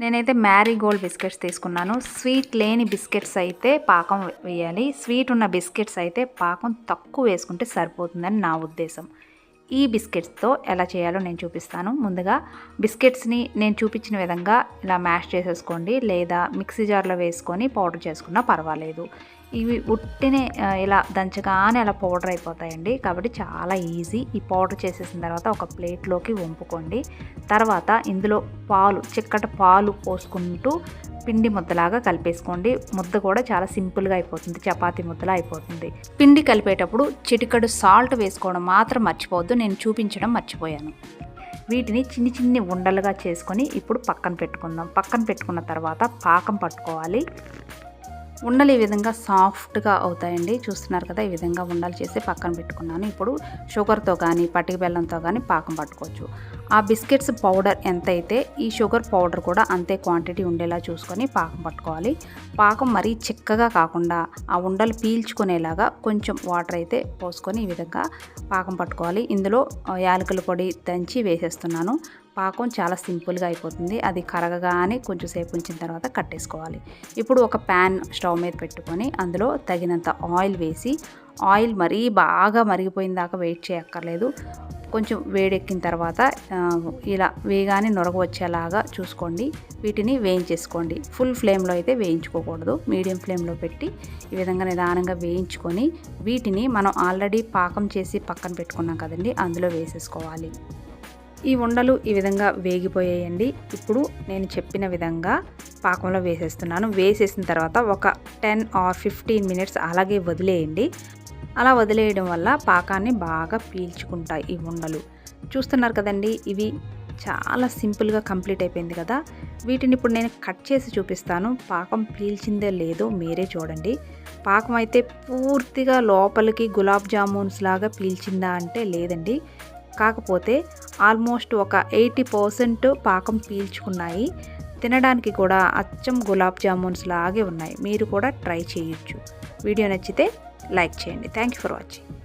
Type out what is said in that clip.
నేనైతే మ్యారీగోల్డ్ బిస్కెట్స్ తీసుకున్నాను. స్వీట్ లేని బిస్కెట్స్ అయితే పాకం వేయాలి. స్వీట్ ఉన్న బిస్కెట్స్ అయితే పాకం తక్కువ వేసుకుంటే సరిపోతుందని నా ఉద్దేశం. ఈ బిస్కెట్స్తో ఎలా చేయాలో నేను చూపిస్తాను. ముందుగా బిస్కెట్స్ని నేను చూపించిన విధంగా ఇలా మ్యాష్ చేసేసుకోండి. లేదా మిక్సీ జార్లో వేసుకొని పౌడర్ చేసుకున్నా పర్వాలేదు. ఇవి ఉట్టినే ఇలా దంచగానే అలా పౌడర్ అయిపోతాయండి. కాబట్టి చాలా ఈజీ. ఈ పౌడర్ చేసేసిన తర్వాత ఒక ప్లేట్లోకి వంపుకోండి. తర్వాత ఇందులో పాలు చిక్కటి పాలు పోసుకుంటూ పిండి ముద్దలాగా కలిపేసుకోండి. ముద్ద కూడా చాలా సింపుల్గా అయిపోతుంది. చపాతీ ముద్దలా అయిపోతుంది. పిండి కలిపేటప్పుడు చిటికడు సాల్ట్ వేసుకోవడం మాత్రం మర్చిపోవద్దు. నేను చూపించడం మర్చిపోయాను. వీటిని చిన్ని చిన్ని ఉండలుగా చేసుకొని ఇప్పుడు పక్కన పెట్టుకుందాం. పక్కన పెట్టుకున్న తర్వాత పాకం పట్టుకోవాలి. ఉండలు ఈ విధంగా సాఫ్ట్గా అవుతాయండి. చూస్తున్నారు కదా ఈ విధంగా ఉండలు చేసి పక్కన పెట్టుకున్నాను. ఇప్పుడు షుగర్తో కానీ పటిక బెల్లంతో కానీ పాకం పట్టుకోవచ్చు. ఆ బిస్కెట్స్ పౌడర్ ఎంత అయితే ఈ షుగర్ పౌడర్ కూడా అంతే క్వాంటిటీ ఉండేలా చూసుకొని పాకం పట్టుకోవాలి. పాకం మరీ చిక్కగా కాకుండా ఆ ఉండలు పీల్చుకునేలాగా కొంచెం వాటర్ అయితే పోసుకొని ఈ విధంగా పాకం పట్టుకోవాలి. ఇందులో యాలకుల పొడి దంచి వేసేస్తున్నాను. పాకం చాలా సింపుల్గా అయిపోతుంది. అది కరగగానే కొంచెం సేపు ఉంచిన తర్వాత కట్టేసుకోవాలి. ఇప్పుడు ఒక ప్యాన్ స్టవ్ మీద పెట్టుకొని అందులో తగినంత ఆయిల్ వేసి ఆయిల్ మరీ బాగా మరిగిపోయిన దాకా వెయిట్ చేయక్కర్లేదు. కొంచెం వేడెక్కిన తర్వాత ఇలా వేగానే నొరగ వచ్చేలాగా చూసుకోండి. వీటిని వేయించేసుకోండి. ఫుల్ ఫ్లేమ్లో అయితే వేయించుకోకూడదు. మీడియం ఫ్లేమ్లో పెట్టి ఈ విధంగా నిదానంగా వేయించుకొని వీటిని మనం ఆల్రెడీ పాకం చేసి పక్కన పెట్టుకున్నాం కదండి అందులో వేసేసుకోవాలి. ఈ ఉండలు ఈ విధంగా వేగిపోయాయండి. ఇప్పుడు నేను చెప్పిన విధంగా పాకంలో వేసేస్తున్నాను. వేసేసిన తర్వాత ఒక టెన్ ఆర్ ఫిఫ్టీన్ మినిట్స్ అలాగే వదిలేయండి. అలా వదిలేయడం వల్ల పాకాన్ని బాగా పీల్చుకుంటాయి ఈ ఉండలు. చూస్తున్నారు కదండి ఇవి చాలా సింపుల్గా కంప్లీట్ అయిపోయింది కదా. వీటిని ఇప్పుడు నేను కట్ చేసి చూపిస్తాను. పాకం పీల్చిందే లేదో మీరే చూడండి. పాకం అయితే పూర్తిగా లోపలికి గులాబ్ జామున్స్ లాగా పీల్చిందా అంటే లేదండి. కాకపోతే ఆల్మోస్ట్ ఒక ఎయిటీ పర్సెంట్ పాకం పీల్చుకున్నాయి. తినడానికి కూడా అచ్చం గులాబ్ జామున్స్ లాగే ఉన్నాయి. మీరు కూడా ట్రై చేయొచ్చు. వీడియో నచ్చితే లైక్ చేయండి. Thank you for watching